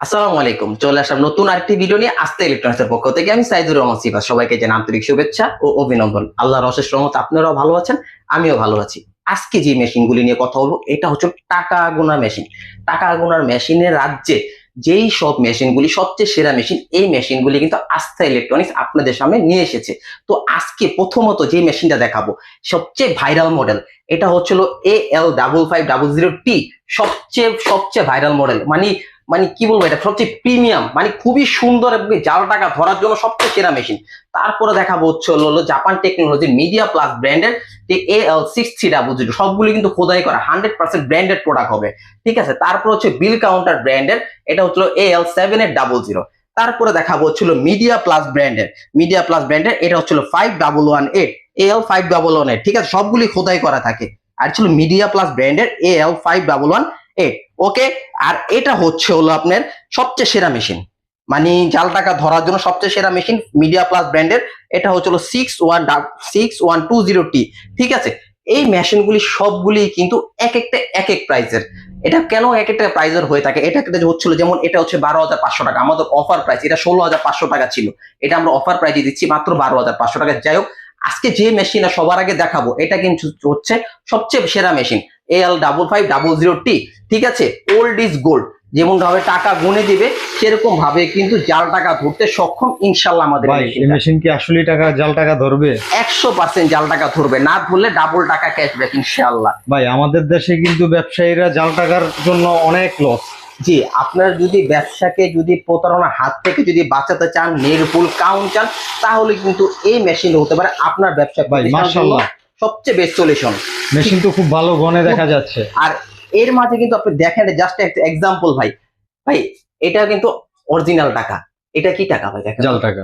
আসসালামু আলাইকুম, চলে আসলাম নতুন আরেকটি ভিডিও নিয়ে আস্তে ইলেকট্রনিক্সের পক্ষ থেকে। আমি সাইদুর রহমান সিফাস সবাইকে জানাই আন্তরিক শুভেচ্ছা ও অভিনন্দন। আল্লাহর অশেষ রহমত আপনারাও ভালো আছেন, আমিও ভালো আছি। আজকে যে মেশিনগুলি নিয়ে কথা বলব, এটা হচ্ছে টাকা গোনা মেশিন টাকা গোনার মেশিনের রাজ্যে যেই সব মেশিনগুলি সবচেয়ে সেরা মেশিন এই মেশিনগুলি কিন্তু আস্থা ইলেকট্রনিক্স আপনাদের সামনে নিয়ে এসেছে। তো আজকে প্রথমত যে মেশিনটা দেখাবো, সবচেয়ে ভাইরাল মডেল এটা হচ্ছিল A L double five double zero T সবচেয়ে সবচেয়ে ভাইরাল মডেল মানে মানে কি বলব এটা? সবচেয়ে প্রিমিয়াম মানে খুবই সুন্দর এবং জাল টাকা ধরার জন্য সবচেয়ে সেরা মেশিন তারপরে দেখাবো হচ্ছে হলো জাপান টেকনোলজি মিডিয়া প্লাস ব্র্যান্ডের A L six three double zero সবগুলি কিন্তু খোদাই করা হান্ড্রেড পার্সেন্ট ব্র্যান্ডেড প্রোডাক্ট হবে। ঠিক আছে? তারপর হচ্ছে বিল কাউন্টার ব্র্যান্ডের এটা হচ্ছিল এ এল সেভেন এর ডাবল জিরো তারপরে দেখাবো হচ্ছিল মিডিয়া প্লাস ব্র্যান্ডের মিডিয়া প্লাস ব্র্যান্ডের এটা হচ্ছিল five double one eight A L five double one eight ঠিক আছে? সবগুলি খোদাই করা থাকে। আর ছিল মিডিয়া প্লাস ব্র্যান্ডের A L five double one eight okay? আর এটা হচ্ছে হলো আপনার সবচেয়ে সেরা মেশিন মানে জাল টাকা ধরার জন্য সবচেয়ে সেরা মেশিন মিডিয়া প্লাস ব্র্যান্ডের এটা হচ্ছে হলো six one six one two zero T ঠিক আছে? এই মেশিনগুলি সবগুলি কিন্তু এক একটা, এক এক প্রাইসের এটা কেন এক একটা প্রাইজের হয়ে থাকে? এটা একটা হচ্ছিল যেমন এটা হচ্ছে বারো হাজার পাঁচশো টাকা। আমাদের অফার প্রাইস এটা ষোলো হাজার পাঁচশো টাকা ছিল। এটা আমরা অফার প্রাইজে দিচ্ছি মাত্র বারো হাজার পাঁচশো টাকা। যাই হোক, আজকে যে মেশিনটা সবার আগে দেখাবো, এটা কিন্তু হচ্ছে সবচেয়ে সেরা machine L double five double zero T ঠিক আছে? ওল্ড ইজ গোল্ড যেমন ভাবে টাকা গুনে দিবে সেরকম ভাবে কিন্তু জাল টাকা ধরতে সক্ষম ইনশাল্লাহ আমাদের মেশিন কি আসলে টাকা জাল টাকা ধরবে? একশো পার্সেন্ট জাল টাকা ধরবে না ধরলে ডাবল টাকা ক্যাশব্যাক ইনশাল্লাহ। ভাই আমাদের দেশে কিন্তু ব্যবসায়ীরা জাল টাকার জন্য অনেক লস জি আপনার যদি ব্যবসাকে যদি প্রতারণার হাত থেকে যদি বাঁচাতে চান নির্ভুল কাউন্ট চান তাহলে কিন্তু এই মেশিন হতে পারে আপনার ব্যবসা মাশাআল্লাহ। সবচেয়ে বেস্ট সলিউশন মেশিন তো খুব ভালো গনে দেখা যাচ্ছে। আর এর মাঝে কিন্তু আপনি দেখেন জাস্ট একটা এক্সাম্পল ভাই। ভাই এটা কিন্তু অরিজিনাল টাকা। এটা কি টাকা ভাই? দেখেন। জাল টাকা।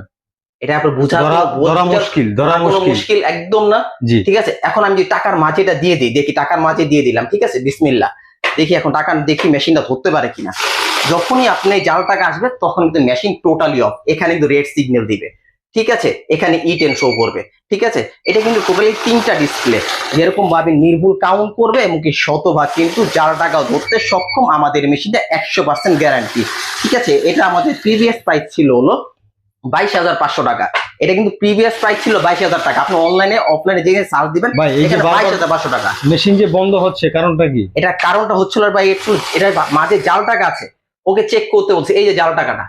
এটা আপনার বুঝা ধরা মুশকিল ধরা মুশকিল। একদম না। ঠিক আছে? এখন আমি যদি টাকার মাঝেটা দিয়ে দিই দেখি টাকার মাঝে দিয়ে দিলাম। ঠিক আছে? বিসমিল্লাহ। দেখি এখন টাকা দেখি মেশিনটা ধরতে পারে কিনা। যখনই আপনি জাল টাকা আসবে তখন কিন্তু মেশিন টোটালি অফ এখানে কিন্তু রেড সিগন্যাল দিবে। ঠিক আছে? এখানে ই টেন শো করবে। ঠিক আছে? এটা কিন্তু টোটালি তিনটা ডিসপ্লে যেরকম ভাবে নির্ভুল কাউন্ট করবে এবং কি শতভাগ কিন্তু জাল টাকা ধরতে সক্ষম আমাদের মেশিনটা একশো পার্সেন্ট গ্যারান্টি ঠিক আছে? এটা আমাদের প্রিভিয়াস প্রাইস ছিল হলো বাইশ হাজার পাঁচশো টাকা। এটা কিন্তু প্রিভিয়াস প্রাইস ছিল বাইশ হাজার টাকা। আপনি অনলাইনে অফলাইনে যে সার্চ দিবেন বাইশ হাজার পাঁচশো টাকা। মেশিন যে বন্ধ হচ্ছে কারণটা কি? এটা কারণটা হচ্ছিল ভাই একটু এটা মাঝে জাল টাকা আছে। ওকে চেক করতে বলছে এই যে জাল টাকাটা।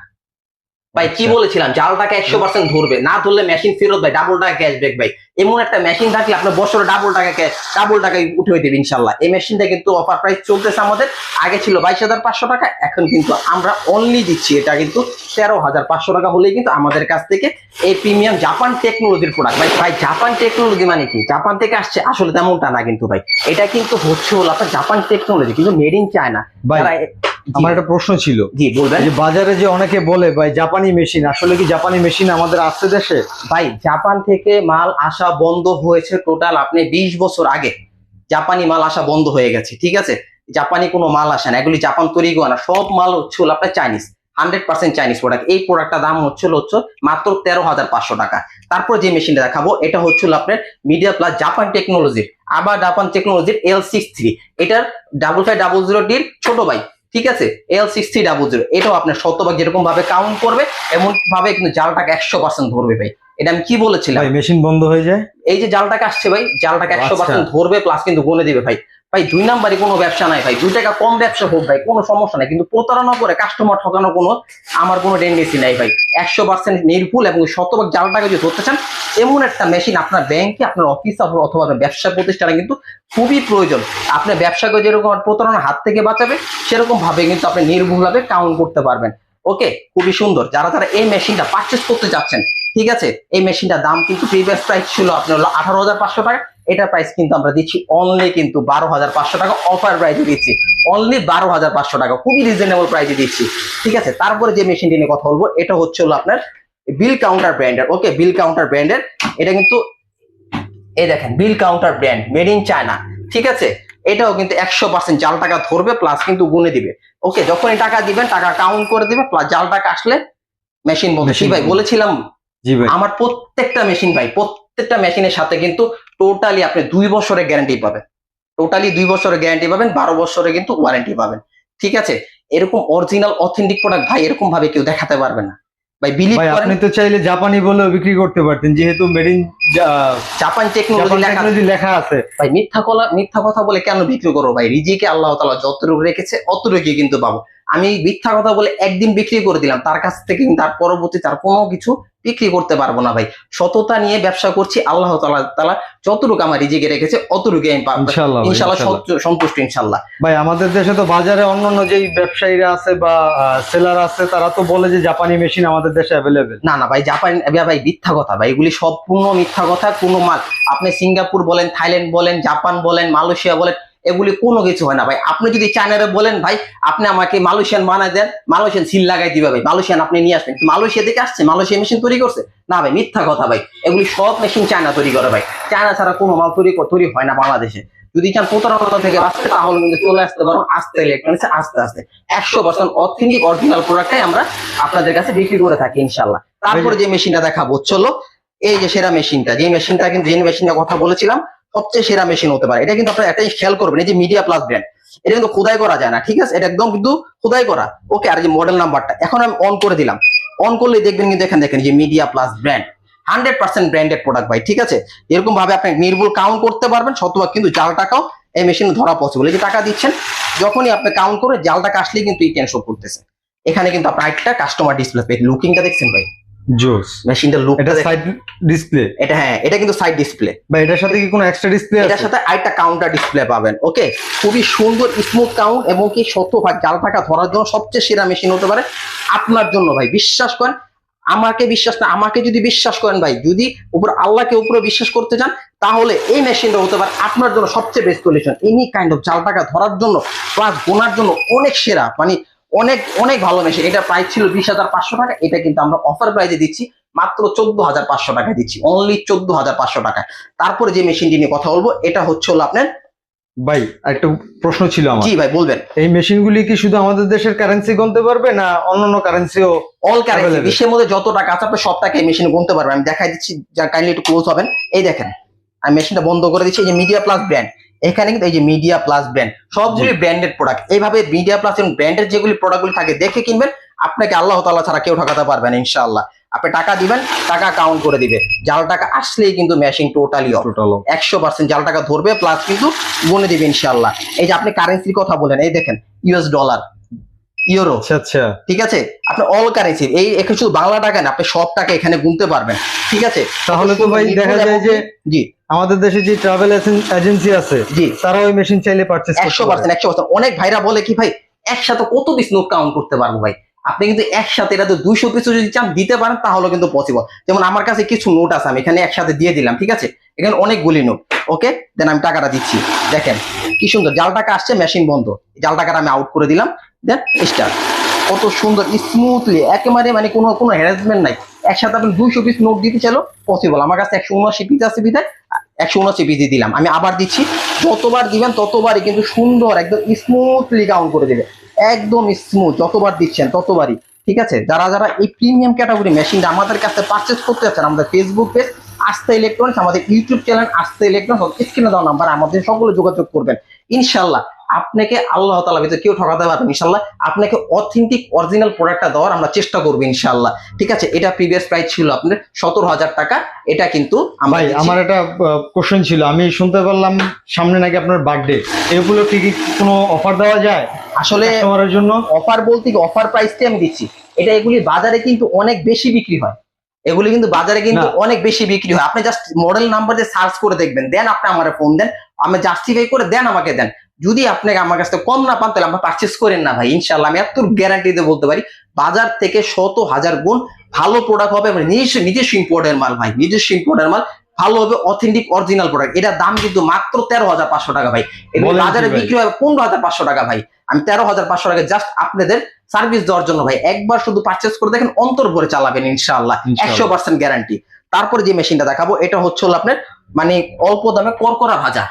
ভাই কি আচ্ছা। বলেছিলাম? জাল টাকা একশো পার্সেন্ট ধরবে। না ধরলে মেশিন ফেরত ভাই ডাবল টাকা ক্যাশব্যাক ভাই। এমন একটা মেশিন থাকলে আপনার বছরে ডাবল টাকা ক্যাশ ডাবল টাকা উঠে দেবে ইনশাল্লাহ। এই মেশিনটা কিন্তু অফার প্রাইস চলতেছে আমাদের। আগে ছিল বাইশ হাজার পাঁচশো টাকা এখন কিন্তু আমরা অনলি দিচ্ছি। এটা কিন্তু তেরো হাজার পাঁচশো টাকা হলেই কিন্তু আমাদের কাছ থেকে এই প্রিমিয়াম জাপান টেকনোলজির প্রোডাক্ট ভাই ভাই জাপান টেকনোলজি মানে কি? জাপান থেকে আসছে। আসলে তেমনটা না কিন্তু ভাই। এটা কিন্তু হচ্ছে হলো আপনার জাপান টেকনোলজি কিন্তু মেড ইন চায়না ভাই, আমার একটা প্রশ্ন ছিল। জি বলবেন। যে বাজারে যে অনেকে বলে ভাই জাপানি মেশিন আসলে কি জাপানি মেশিন আমাদের আসছে দেশে? ভাই জাপান থেকে মাল আসা বন্ধ হয়েছে টোটাল আপনি বিশ বছর আগে। জাপানি মাল আসা বন্ধ হয়ে গেছে ঠিক আছে? জাপানি কোনো মাল আসে না এগুলি জাপান তৈরি করে না। সব মাল হচ্ছে হলো আপনার Chinese hundred percent Chinese product এই প্রোডাক্টটার দাম হচ্ছিল হচ্ছে মাত্র তেরো হাজার পাঁচশো টাকা। তারপর যে মেশিনটা দেখাবো এটা হচ্ছিল আপনার মিডিয়া প্লাস জাপান টেকনোলজির আবার জাপান টেকনোলজির এল সিক্স থ্রি। এটার ডাবল ফাইভ ডাবল জিরো ডির ছোট ভাই। ঠিক আছে? L six three double zero এটাও আপনার শতভাগ যেরকম ভাবে কাউন্ট করবে এমন ভাবে কিন্তু জালটাকে একশো পার্সেন্ট ধরবে ভাই। এটা আমি কি বলেছিলাম? মেশিন বন্ধ হয়ে যায়। এই যে জালটাকে আসছে ভাই জালটাকে একশো পার্সেন্ট আচ্ছা। ধরবে প্লাস কিন্তু গুনে দিবে ভাই। ভাই, দুই নাম্বারই কোনো ব্যবসা নাই ভাই। দুই টাকা কম ব্যবসা হোক ভাই, কোনো সমস্যা নাই। কিন্তু প্রতারণা করে কাস্টমার ঠকানো কোনো, আমার কোনো টেন্ডেন্সি নাই ভাই। একশো পার্সেন্ট নির্ভুল এবং শতভাগ জাল টাকা যদি ধরতে চান, এমন একটা মেশিন আপনার ব্যাংকে আপনার অফিস অথবা আপনার ব্যবসা প্রতিষ্ঠানে কিন্তু খুবই প্রয়োজন। আপনার ব্যবসাকে যেরকম প্রতারণার হাত থেকে বাঁচাবে, সেরকম ভাবে কিন্তু আপনি নির্ভুলভাবে কাউন্ট করতে পারবেন। ওকে খুবই সুন্দর। যারা যারা এই মেশিনটা পারচেস করতে যাচ্ছেন ঠিক আছে? এই মেশিনটার দাম কিন্তু প্রিভিয়াস প্রাইস ছিল আপনার হলো আঠারো হাজার পাঁচশো টাকা। এটার প্রাইস কিন্তু আমরা দিচ্ছি অনলি কিন্তু বারো হাজার পাঁচশো টাকা। অফার প্রাইসে দিচ্ছি অনলি বারো হাজার পাঁচশো টাকা। খুবই রিজনেবল প্রাইসে দিচ্ছি। ঠিক আছে? তারপরে যে মেশিনটি নিয়ে কথা বলব এটা হচ্ছে হলো আপনার বিল কাউন্টার ব্র্যান্ডের ওকে বিল কাউন্টার ব্র্যান্ডের এটা কিন্তু এই দেখেন bill counter brand made in China ঠিক আছে? এটাও কিন্তু একশো পার্সেন্ট জাল টাকা ধরবে প্লাস কিন্তু গুনে দিবে। ওকে যখনই টাকা দিবেন টাকা কাউন্ট করে দিবে প্লাস জাল টাকা আসলে মেশিন বলবে ভাই বলেছিলাম আমার প্রত্যেকটা মেশিন ভাই প্রত্যেকটা মেশিনের সাথে কিন্তু টোটালি আপনি দুই বছরের গ্যারান্টি পাবেন। টোটালি দুই বছরের গ্যারান্টি পাবেন বারো বছরে কিন্তু ওয়ারেন্টি পাবেন। ঠিক আছে? এরকম অরিজিনাল অথেন্টিক প্রোডাক্ট ভাই এরকম ভাবে কেউ দেখাতে পারবে না। ভাই বিলিভ করেন আপনি তো চাইলে জাপানি বলেও বিক্রি করতে পারতেন যেহেতু মেড ইন জাপান টেকনোলজি লেখা টেকনোলজি লেখা আছে। ভাই মিথ্যা কলা মিথ্যা কথা বলে কেন বিক্রি করব ভাই? রিজিকে আল্লাহ তালা যতটুকু রেখেছে অতটুকু কিন্তু পাবো। আমি মিথ্যা কথা বলে একদিন বিক্রি করে দিলাম। তার কাছ থেকে কিন্তু তার পরবর্তী তার কোনো কিছু বিক্রি করতে পারব না ভাই। সততা নিয়ে ব্যবসা করছি আল্লাহ তালা তালা যতটুকু আমার রিজিকে রেখেছে অতটুকু আমি পাবো ইনশাল্লাহ সন্তুষ্ট ইনশাল্লাহ ভাই আমাদের দেশে তো বাজারে অন্যান্য যেই ব্যবসায়ীরা আছে বা সেলার আছে তারা তো বলে যে জাপানি মেশিন আমাদের দেশে অ্যাভেলেবেল না না ভাই জাপান ভাই ভাই মিথ্যা কথা ভাই এগুলি সম্পূর্ণ মিথ্যা কথা কোনো মাল আপনি সিঙ্গাপুর বলেন থাইল্যান্ড বলেন জাপান বলেন মালয়েশিয়া বলেন এগুলি কোনো কিছু হয় না ভাই। আপনি যদি চায়নারে বলেন, ভাই, আপনি আমাকে মালয়েশিয়ান বানায় দেন মালয়েশিয়ান সিল লাগাই দিবে ভাই মালয়েশিয়ান আপনি নিয়ে আসবেন। মালয়েশিয়া থেকে আসছে মালয়েশিয়া মেশিন তৈরি করছে? না ভাই, মিথ্যা কথা ভাই। এগুলি সব মেশিন চায়না তৈরি করে ভাই। চায়না ছাড়া কোনো মাল তৈরি তৈরি হয় না বাংলাদেশে। যদি চান প্রতারণা থেকে বাঁচতে, তাহলে কিন্তু চলে আসতে পারো। আস্তে ইলেকট্রনিক্স আস্তে আস্তে। একশো পার্সেন্ট অথেন্টিক অরিজিনাল প্রোডাক্টটাই আমরা আপনাদের কাছে বিক্রি করে থাকি ইনশাল্লাহ তারপরে যে মেশিনটা দেখাবো, চলো, এই যে সেরা মেশিনটা যে মেশিনটা কিন্তু, যে মেশিনটার কথা বলেছিলাম সবচেয়ে সেরা মেশিন হতে পারে। এটা কিন্তু আপনারা জিনিস খেয়াল করবেন, এই যে মিডিয়া প্লাস ব্র্যান্ড এটা কিন্তু খোদাই করা যায় না, ঠিক আছে? এটা একদম কিন্তু খোদাই করা। ওকে আর যে মডেল নাম্বারটা এখন আমি অন করে দিলাম। অন করলে দেখবেন কিন্তু এখানে দেখেন যে media plus brand hundred percent branded product ভাই, ঠিক আছে? এরকম ভাবে আপনি নির্ভুল কাউন্ট করতে পারবেন, শতভাগ কিন্তু জাল টাকাও এই মেশিনে ধরা পসিবল এই যে টাকা দিচ্ছেন, যখনই আপনি কাউন্ট করে জাল টাকা আসলেই কিন্তু এই টেনশন করতেছে এখানে কিন্তু আপনার একটা কাস্টমার ডিসপ্লে লুকিংটা দেখছেন ভাই? জোস। মেশিনটার এটা সাইড ডিসপ্লে এটা হ্যাঁ এটা কিন্তু সাইড ডিসপ্লে বা এটার সাথে কি কোনো এক্সট্রা ডিসপ্লে এটার সাথে আরেকটা কাউন্টার ডিসপ্লে পাবেন ওকে খুবই সুন্দর স্মুথ কাউন্ট এবং কি শতভাগ জাল টাকা ধরার জন্য সবচেয়ে সেরা মেশিন হতে পারে আপনার জন্য ভাই বিশ্বাস করেন? আমাকে বিশ্বাস না আমাকে যদি বিশ্বাস করেন ভাই যদি উপর আল্লাহকে উপরে বিশ্বাস করতে চান তাহলে এই মেশিনটা হতে পারে আপনার জন্য সবচেয়ে best solution any kind of জাল টাকা ধরার জন্য প্লাস গোনার জন্য অনেক সেরা মানে অনেক অনেক ভালো মেশিন। এটা প্রাইস ছিল বিশ হাজার পাঁচশো টাকা। এটা কিন্তু আমরা অফার প্রাইজে দিচ্ছি মাত্র চোদ্দ হাজার পাঁচশো টাকায় দিচ্ছি। অনলি চোদ্দ হাজার পাঁচশো টাকা। তারপরে যে মেশিনটি নিয়ে কথা বলব এটা হচ্ছে হলো আপনার ভাই একটা প্রশ্ন ছিল আমার। জি ভাই বলবেন। এই মেশিনগুলি কি শুধু আমাদের দেশের কারেন্সি গুনতে পারবে না অন্যান্য কারেন্সিও অল কারেন্সি. বিশ্বের মধ্যে যত টাকা আছে আপনি সব টাকা এই মেশিনে গুনতে পারবেন আমি দেখাই দিচ্ছি যা কাইন্ডলি একটু ক্লোজ হবেন। এই দেখেন আমি মেশিনটা বন্ধ করে দিচ্ছি। এই যে মিডিয়া প্লাস ব্র্যান্ড এখানে কিন্তু এই যে মিডিয়া প্লাস ব্র্যান্ড সবগুলি ব্র্যান্ডেড প্রোডাক্ট এইভাবে মিডিয়া প্লাস এবং ব্র্যান্ডের যেগুলি প্রোডাক্টগুলি থাকে দেখে কিনবেন আপনাকে আল্লাহ তাআলা ছাড়া কেউ ঠকাতে পারবেন ইনশাআল্লাহ। আপনি টাকা দিবেন টাকা কাউন্ট করে দিবে। জাল টাকা আসলেই কিন্তু মেশিন টোটালি একশো পার্সেন্ট জাল টাকা ধরবে প্লাস কিন্তু গুনে দিবে ইনশাল্লাহ এই যে আপনি কারেন্সির কথা বলেন এই দেখেন ইউএস ডলার ইউরো আচ্ছা ঠিক আছে? আপনি অল কারেন্সি এই শুধু বাংলা টাকা না আপনি সব টাকা এখানে গুনতে পারবেন। ঠিক আছে? তাহলে তো ভাই দেখা যায় যে জি। আমাদের দেশে যে ট্রাভেল এজেন্সি আছে জি। তারা ওই মেশিন চাইলে পারচেজ একশো পার্সেন্ট একশো পার্সেন্ট অনেক ভাইরা বলে কি ভাই একসাথে কত পিস নোট কাউন্ট করতে পারব ভাই? আপনি কিন্তু একসাথে এটা তো দুইশো পিস যদি চান দিতে পারেন তাহলে কিন্তু পসিবল যেমন আমার কাছে কিছু নোট আছে আমি এখানে একসাথে দিয়ে দিলাম ঠিক আছে? এখানে অনেকগুলি নোট ওকে দেন আমি টাকাটা দিচ্ছি। দেখেন কি সুন্দর জাল টাকা আসছে মেশিন বন্ধ। জাল টাকাটা আমি আউট করে দিলাম দেন স্টার্ট কত সুন্দর স্মুথলি একেবারে মানে কোনো কোনো হ্যারাসমেন্ট নাই। একসাথে আপনি দুইশো পিস নোট দিতে চাইলো পসিবল আমার কাছে একশো উনআশি পিস আছে বিধায়, একশো উনআশি পিস দিলাম। আমি আবার দিচ্ছি, যতবার দিবেন ততবারই কিন্তু সুন্দর, একদম স্মুথলি কাউন্ট করে দেবে। একদম স্মুথ যতবার দিচ্ছেন ততবারই। ঠিক আছে? যারা যারা এই প্রিমিয়াম ক্যাটাগরি মেশিনটা আমাদের কাছে পারচেস করতে যাচ্ছেন, আমাদের ফেসবুক পেজ আস্তে ইলেকট্রনিক্স আমাদের ইউটিউব চ্যানেল আস্তে ইলেকট্রনিক্স স্ক্রিনে দেওয়া নাম্বার আমাদের সকলে যোগাযোগ করবেন। ইনশাল্লাহ আপনাকে আল্লাহ তালা ভিতরে কেউ ঠকাতে পারবেন ইনশাল্লাহ আপনাকে অথেন্টিক অরিজিনাল প্রোডাক্টটা দেওয়ার আমরা চেষ্টা করব ইনশাল্লাহ ঠিক আছে? এটা প্রিভিয়াস প্রাইস ছিল আপনার সতেরো হাজার টাকা। এটা কিন্তু আমরা ভাই আমার একটা কোশ্চেন ছিল। আমি শুনতে পারলাম সামনে নাকি আপনার বার্থডে এগুলো উপলক্ষে কি কোনো অফার দেওয়া যায় আসলে কাস্টমারের জন্য? অফার বলতে কি অফার প্রাইসটাই আমি দিচ্ছি। এটা এগুলি বাজারে কিন্তু অনেক বেশি বিক্রি হয়। এগুলি কিন্তু বাজারে কিন্তু অনেক বেশি বিক্রি হয়। আপনি জাস্ট মডেল নাম্বার দিয়ে সার্চ করে দেখবেন। দেন আপনি আমার ফোন দেন। আমি জাস্টিফাই করে দেন আমাকে দেন। যদি আপনাকে আমার কাছ থেকে কম না পান তাহলে আমরা পারচেস করেন না ভাই। ইনশাল্লাহ আমি এত গ্যারান্টি দিয়ে বলতে পারি বাজার থেকে শত হাজার গুণ ভালো প্রোডাক্ট হবে এবং নিজস্ব নিজস্ব ইম্পোর্টের মাল ভাই নিজস্ব ইম্পোর্টের মাল ভালো হবে অথেন্টিক অরিজিনাল প্রোডাক্ট এটার দাম কিন্তু মাত্র তেরো হাজার পাঁচশো টাকা ভাই। এগুলো বাজারে বিক্রি হয় পনেরো হাজার পাঁচশো টাকা ভাই। আমি তেরো হাজার পাঁচশো টাকা জাস্ট আপনাদের সার্ভিস দেওয়ার জন্য ভাই একবার শুধু পারচেস করে দেখেন অন্তর ভরে চালাবেন ইনশাআল্লাহ ইনশাআল্লাহ। একশো পার্সেন্ট গ্যারান্টি তারপরে যে মেশিনটা দেখাবো এটা হচ্ছে হলো আপনার মানে অল্প দামে করকরা ভাজা।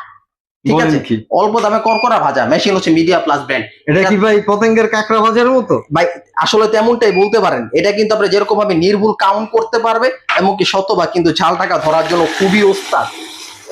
ঠিক আছে? অল্প দামে করকরা ভাজা মেশিন হচ্ছে মিডিয়া প্লাস ব্র্যান্ড এটা কি ভাই পতঙ্গের কাঁকড়া ভাজার মতো? ভাই আসলে তেমনটাই বলতে পারেন। এটা কিন্তু আপনি যেরকম ভাবে নির্ভুল কাউন্ট করতে পারবে এমনকি শতভাগ কিন্তু ঝাল টাকা ধরার জন্য খুবই ওস্তাদ।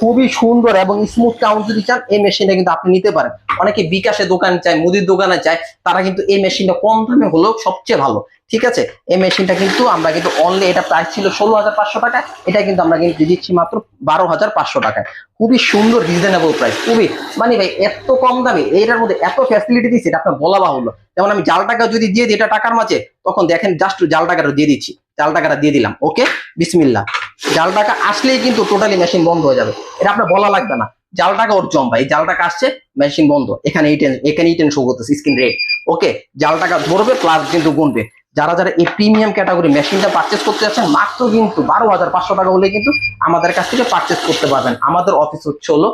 খুবই সুন্দর এবং স্মুথ কাউন্ট যদি চান, এই মেশিনটা কিন্তু আপনি নিতে পারেন। অনেকে বিকাশে দোকান চায়, মুদির দোকানে চায়, তারা কিন্তু এই মেশিনটা কম দামে হলেও সবচেয়ে ভালো। ঠিক আছে? এই মেশিনটা কিন্তু আমরা কিন্তু অনলি এটা প্রাইস ছিল ষোলো হাজার পাঁচশো টাকা, এটা কিন্তু আমরা কিন্তু দিচ্ছি মাত্র বারো হাজার পাঁচশো টাকায় খুবই সুন্দর রিজনেবল প্রাইস খুবই। মানে ভাই, এত কম দামে, এইটার মধ্যে এত ফ্যাসিলিটি দিচ্ছে, এটা আপনার বলা বাহুল্য। যেমন আমি জাল টাকা যদি দিয়ে দিই, এটা টাকার মাঝে, তখন দেখেন জাস্ট জাল টাকাটা দিয়ে দিচ্ছি, জাল টাকাটা দিয়ে দিলাম ওকে বিসমিল্লা জাল টাকা আসলেই কিন্তু টোটালি মেশিন বন্ধ হয়ে যাবে। এটা আপনার বলা লাগবে না। জাল টাকা ওর জম ভাই জাল টাকা আসছে মেশিন বন্ধ। এখানে এই টেন এখানে এই টেন শো করতেছে স্ক্রিন রেড ওকে জাল টাকা ধরবে প্লাস কিন্তু গুনবে। যারা যারা এই প্রিমিয়াম ক্যাটাগরি মেশিনটা পারচেস করতে যাচ্ছেন, মাত্র কিন্তু বারো হাজার পাঁচশো টাকা হলে কিন্তু আমাদের কাছ থেকে পারচেস করতে পারবেন। আমাদের অফিস হচ্ছে হলো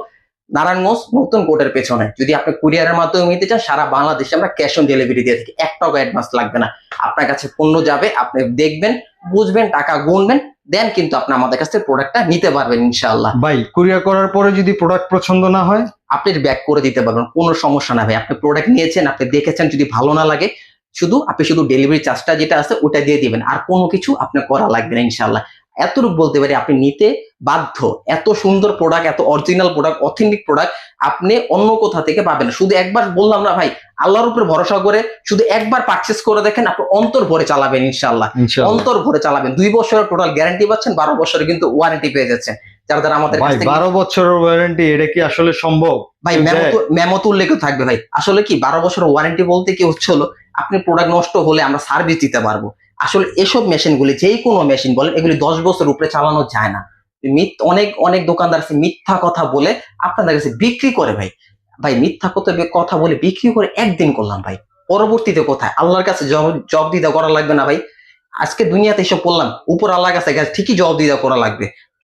নারায়ণগঞ্জ নতুন কোর্টের পেছনে। যদি আপনি কুরিয়ারের মাধ্যমে নিতে চান, সারা বাংলাদেশে আমরা ক্যাশ অন ডেলিভারি দিয়ে থাকি। এক টাকা অ্যাডভান্স লাগবে না। আপনার কাছে পণ্য যাবে, আপনি দেখবেন, বুঝবেন, টাকা গুনবেন দেন কিন্তু আপনি আমাদের কাছ থেকে প্রোডাক্টটা নিতে পারবেন ইনশাআল্লাহ। ভাই কুরিয়ার করার পরে যদি প্রোডাক্ট পছন্দ না হয়? আপনি ব্যাক করে দিতে পারবেন কোনো সমস্যা না ভাই। আপনি প্রোডাক্ট নিয়েছেন আপনি দেখেছেন যদি ভালো না লাগে শুধু আপনি শুধু ডেলিভারি চার্জটা যেটা আছে ওটা দিয়ে দিবেন। আর কোনো কিছু আপনি করা লাগবে না ইনশাল্লাহ এতটুকু বলতে পারি আপনি নিতে বাধ্য। এত সুন্দর প্রোডাক্ট এত অরিজিনাল প্রোডাক্ট অথেন্টিক প্রোডাক্ট আপনি অন্য কোথা থেকে পাবেন শুধু একবার বললাম না ভাই আল্লাহর উপরে ভরসা করে শুধু একবার পারচেস করে দেখেন আপনি অন্তর ভরে চালাবেন ইনশাল্লাহ ইনশাআল্লাহ। অন্তর ভরে চালাবেন। দুই বছরের টোটাল গ্যারান্টি পাচ্ছেন বারো বছরের কিন্তু ওয়ারেন্টি পেয়ে যাচ্ছেন। যারা যারা আমাদের কাছ থেকে বারো বছরের ওয়ারেন্টি এটা কি আসলে সম্ভব? ভাই তো মেমো তো- উল্লেখ থাকবে ভাই। আসলে কি বারো বছর ওয়ারেন্টি বলতে কি হচ্ছে হলো আপনি প্রোডাক্ট নষ্ট হলে আমরা সার্ভিস দিতে পারব। আসলে এসব মেশিনগুলি যেই কোনো মেশিন বলেন, এগুলি দশ বছর উপরে চালানো যায় না। অনেক অনেক দোকানদার মিথ্যা কথা বলে আপনাদের কাছে বিক্রি করে ভাই। ভাই, মিথ্যা কথা কথা বলে বিক্রি করে একদিন করলাম ভাই। পরবর্তীতে কোথায়? আল্লাহর কাছে জব- দিদা করা লাগবে না ভাই। আজকে দুনিয়াতে এসব করলাম, উপর আল্লাহর কাছে ঠিকই জব দিদা করা লাগবে।